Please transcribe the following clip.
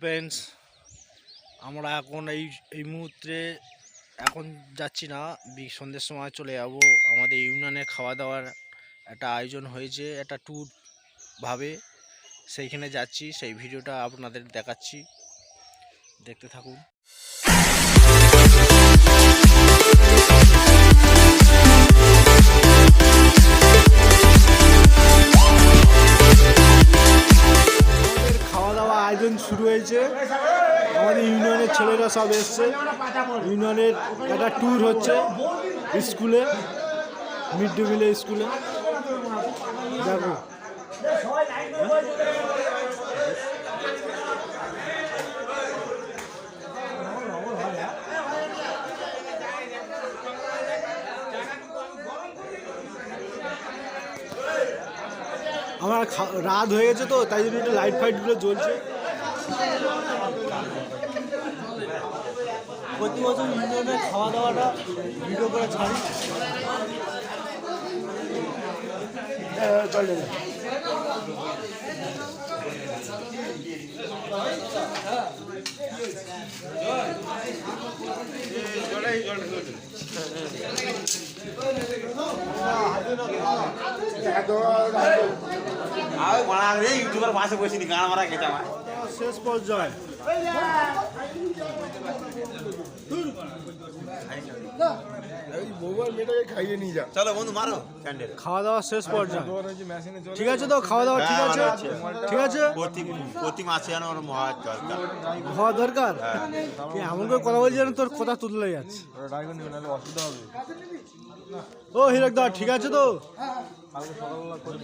Friends আমরা এখন এই এই মুহূর্তে এখন যাচ্ছি না সন্ধ্যের সময় চলে যাব। আমাদের ইউনিয়নে খাওয়া দাওয়ার একটা আয়োজন হয়েছে, একটা ট্যুর ভাবে। সেইখানে যাচ্ছি, সেই ভিডিওটা আপনাদের দেখাচ্ছি। দেখতে থাকুন। আয়োজন শুরু হয়েছে। আমাদের ইউনিয়নের ছেলেরা সব এসছে। ইউনিয়নের একটা ট্যুর হচ্ছে স্কুলে মিড ডে মিলে স্কুলে। দেখো। আমার রাত হয়ে গেছে তো, তাই জন্য একটু লাইট ফাইটগুলো জ্বলছে। প্রতি বছর ইউনিয়নের খাওয়া দাওয়াটা ভিডিও করে ছাড়ি। চলে আরে মারা রে ইউটিউবার পাশে বসিনি গান মারা গেছে আমার। শেষ পর্যায়ে। চলো বন্ধু মারো। ক্যান্ডেল খাওয়া দাওয়া শেষ পর্যায়ে। ঠিক আছে তো খাওয়া দাওয়া ঠিক আছে? ঠিক আছে? প্রতি মাসে যেন মহা দরকার। হওয়া দরকার? এমন করে কথা বলছি যেন তোর কথা তুলে যাচ্ছে। ও হিরক দা ঠিক আছে তো? কালকে সকালবেলা করে